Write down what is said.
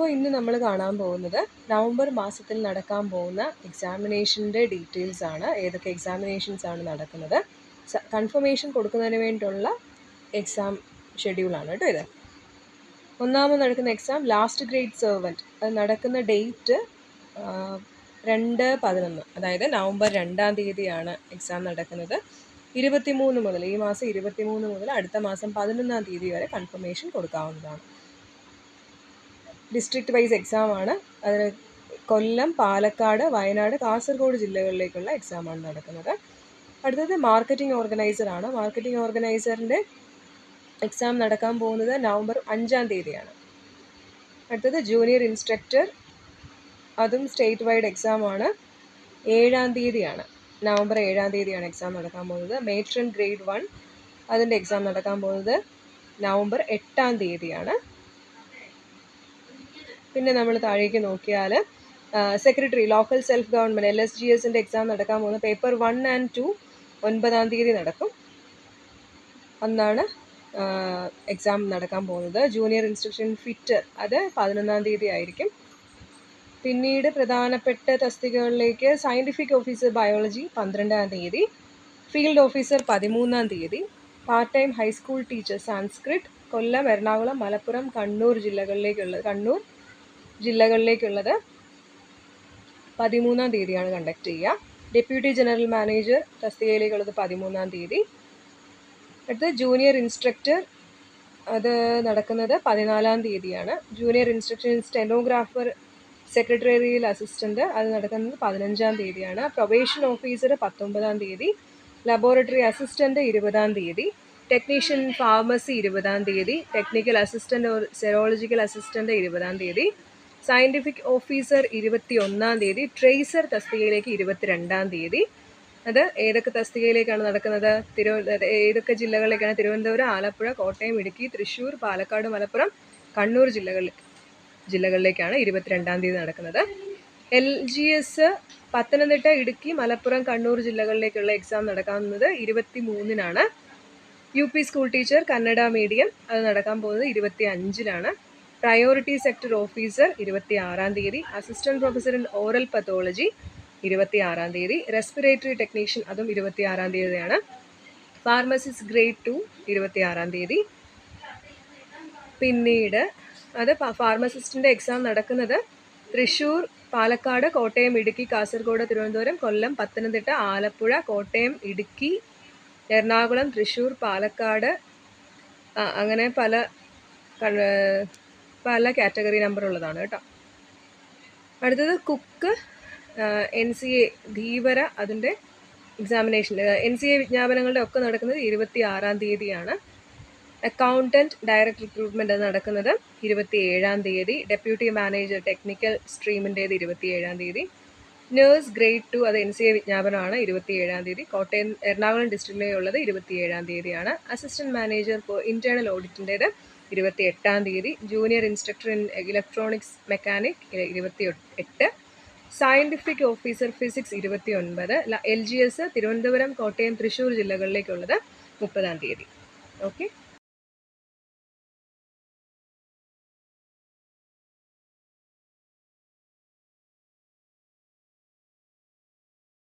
അപ്പോൾ ഇന്ന് നമ്മൾ കാണാൻ പോകുന്നത് നവംബർ മാസത്തിൽ നടക്കാൻ പോകുന്ന എക്സാമിനേഷന്റെ ഡീറ്റെയിൽസ് ആണ്. ഏതൊക്കെ എക്സാമിനേഷൻസ് ആണ് നടക്കുന്നത്. കൺഫർമേഷൻ കൊടുക്കുന്നതിന് വേണ്ടിയുള്ള എക്സാം ഷെഡ്യൂളാണ് കേട്ടോ ഇത്. ഒന്നാമത് നടക്കുന്ന എക്സാം ലാസ്റ്റ് ഗ്രേഡ് സെർവന്റ് അത് നടക്കുന്ന ഡേറ്റ് രണ്ട് പതിനൊന്ന്. അതായത് നവംബർ രണ്ടാം തീയതിയാണ് എക്സാം നടക്കുന്നത്. ഇരുപത്തിമൂന്ന് മുതൽ ഈ മാസം ഇരുപത്തിമൂന്ന് മുതൽ അടുത്ത മാസം പതിനൊന്നാം തീയതി വരെ കൺഫർമേഷൻ കൊടുക്കാവുന്നതാണ്. ഡിസ്ട്രിക്ട് വൈസ് എക്സാം ആണ്. അതിന് കൊല്ലം പാലക്കാട് വയനാട് കാസർഗോഡ് ജില്ലകളിലേക്കുള്ള എക്സാമാണ് നടക്കുന്നത്. അടുത്തത് മാർക്കറ്റിംഗ് ഓർഗനൈസറാണ് മാർക്കറ്റിംഗ് ഓർഗനൈസറിന്റെ എക്സാം നടക്കാൻ പോകുന്നത് നവംബർ അഞ്ചാം തീയതിയാണ്. അടുത്തത് ജൂനിയർ ഇൻസ്ട്രക്ടർ അതും സ്റ്റേറ്റ് വൈഡ് എക്സാമാണ് ഏഴാം തീയതിയാണ്. നവംബർ ഏഴാം തീയതിയാണ് എക്സാം നടക്കാൻ പോകുന്നത്. മേട്രൺ ഗ്രേഡ് വൺ അതിന്റെ എക്സാം നടക്കാൻ പോകുന്നത് നവംബർ എട്ടാം തീയതിയാണ്. പിന്നെ നമ്മൾ താഴേക്ക് നോക്കിയാൽ secretary local self government L S G എസിന്റെ എക്സാം നടക്കാൻ പോകുന്ന പേപ്പർ വൺ ആൻഡ് ടു ഒൻപതാം തീയതി നടക്കും. അന്നാണ് എക്സാം നടക്കാൻ പോകുന്നത്. ജൂനിയർ ഇൻസ്ട്രക്ഷൻ ഫിറ്റർ അത് പതിനൊന്നാം തീയതി ആയിരിക്കും. പിന്നീട് പ്രധാനപ്പെട്ട തസ്തികകളിലേക്ക് സയന്റിഫിക് ഓഫീസർ ബയോളജി പന്ത്രണ്ടാം തീയതി ഫീൽഡ് ഓഫീസർ പതിമൂന്നാം തീയതി part time high school teacher Sanskrit Kollam Ernakulam Malappuram Kannur ജില്ലകളിലേക്കുള്ളത് Kannur ജില്ലകളിലേക്കുള്ളത്. പതിമൂന്നാം തീയതിയാണ് കണ്ടക്ട് ചെയ്യുക. ഡെപ്യൂട്ടി ജനറൽ മാനേജർ തസ്തികയിലേക്കുള്ളത് പതിമൂന്നാം തീയതി. അടുത്ത് ജൂനിയർ ഇൻസ്ട്രക്ടർ അത് നടക്കുന്നത് പതിനാലാം തീയതിയാണ്. Junior instruction stenographer secretarial assistant അത് നടക്കുന്നത് പതിനഞ്ചാം തീയതിയാണ്. പ്രൊബേഷൻ ഓഫീസർ പത്തൊമ്പതാം തീയതി. ലബോറട്ടറി അസിസ്റ്റന്റ് ഇരുപതാം തീയതി. ടെക്നീഷ്യൻ ഫാർമസി ഇരുപതാം തീയതി. ടെക്നിക്കൽ അസിസ്റ്റന്റ് സെറോളജിക്കൽ അസിസ്റ്റന്റ് ഇരുപതാം തീയതി. സയന്റിഫിക് ഓഫീസർ ഇരുപത്തി ഒന്നാം തീയതി ട്രേസർ തസ്തികയിലേക്ക് ഇരുപത്തിരണ്ടാം തീയതി. അത് ഏതൊക്കെ തസ്തികയിലേക്കാണ് നടക്കുന്നത്? തിരുവ ഏതൊക്കെ ജില്ലകളിലേക്കാണ്? തിരുവനന്തപുരം ആലപ്പുഴ കോട്ടയം ഇടുക്കി തൃശ്ശൂർ പാലക്കാട് മലപ്പുറം കണ്ണൂർ ജില്ലകളിൽ ജില്ലകളിലേക്കാണ് ഇരുപത്തിരണ്ടാം തീയതി നടക്കുന്നത്. L G S Pathanamthitta Idukki Malappuram Kannur ജില്ലകളിലേക്കുള്ള exam നടക്കുന്നത് ഇരുപത്തി മൂന്നിനാണ് U P school teacher Kannada medium അത് നടക്കാൻ പോകുന്നത് ഇരുപത്തി അഞ്ചിലാണ് പ്രയോറിറ്റി സെക്ടർ ഓഫീസർ ഇരുപത്തി ആറാം തീയതി. Assistant professor in oral pathology ഇരുപത്തി ആറാം തീയതി. റെസ്പിറേറ്ററി ടെക്നീഷ്യൻ അതും ഇരുപത്തി ആറാം തീയതിയാണ്. ഫാർമസിസ്റ്റ് ഗ്രേഡ് ടു ഇരുപത്തി ആറാം തീയതി. പിന്നീട് അത് ഫാർമസിസ്റ്റിന്റെ എക്സാം നടക്കുന്നത് തൃശ്ശൂർ പാലക്കാട് കോട്ടയം ഇടുക്കി കാസർഗോഡ് തിരുവനന്തപുരം കൊല്ലം പത്തനംതിട്ട ആലപ്പുഴ കോട്ടയം ഇടുക്കി എറണാകുളം തൃശ്ശൂർ പാലക്കാട് അങ്ങനെ പല പല കാറ്റഗറി നമ്പർ ഉള്ളതാണ് കേട്ടോ. അടുത്തത് കുക്ക് എൻ സി എ ധീവര അതിന്റെ എക്സാമിനേഷൻ എൻ സി എ വിജ്ഞാപനങ്ങളുടെ ഒക്കെ നടക്കുന്നത് ഇരുപത്തി ആറാം തീയതിയാണ് അക്കൗണ്ടന്റ് ഡയറക്ട് അത് നടക്കുന്നത് ഇരുപത്തി ഏഴാം തീയതി. ഡെപ്യൂട്ടി മാനേജർ ടെക്നിക്കൽ സ്ട്രീമിന്റേത് ഇരുപത്തി ഏഴാം തീയതി. നേഴ്സ് ഗ്രേഡ് ടു അത് എൻ സി എ വിജ്ഞാപനമാണ് ഇരുപത്തി ഏഴാം തീയതി. കോട്ടയം എറണാകുളം ഡിസ്ട്രിക്റ്റിലേ ഉള്ളത് ഇരുപത്തി ഏഴാം തീയതിയാണ് അസിസ്റ്റന്റ് മാനേജർ ഫോർ ഓഡിറ്റിന്റേത് ഇരുപത്തി എട്ടാം തീയതി. Junior instructor in electronics mechanic ഇരുപത്തി എട്ട് സയന്റിഫിക് ഓഫീസർ ഫിസിക്സ് ഇരുപത്തി ഒൻപത് L G S Thiruvananthapuram Kottayam Thrissur ജില്ലകളിലേക്കുള്ളത് മുപ്പതാം തീയതി. ഓക്കെ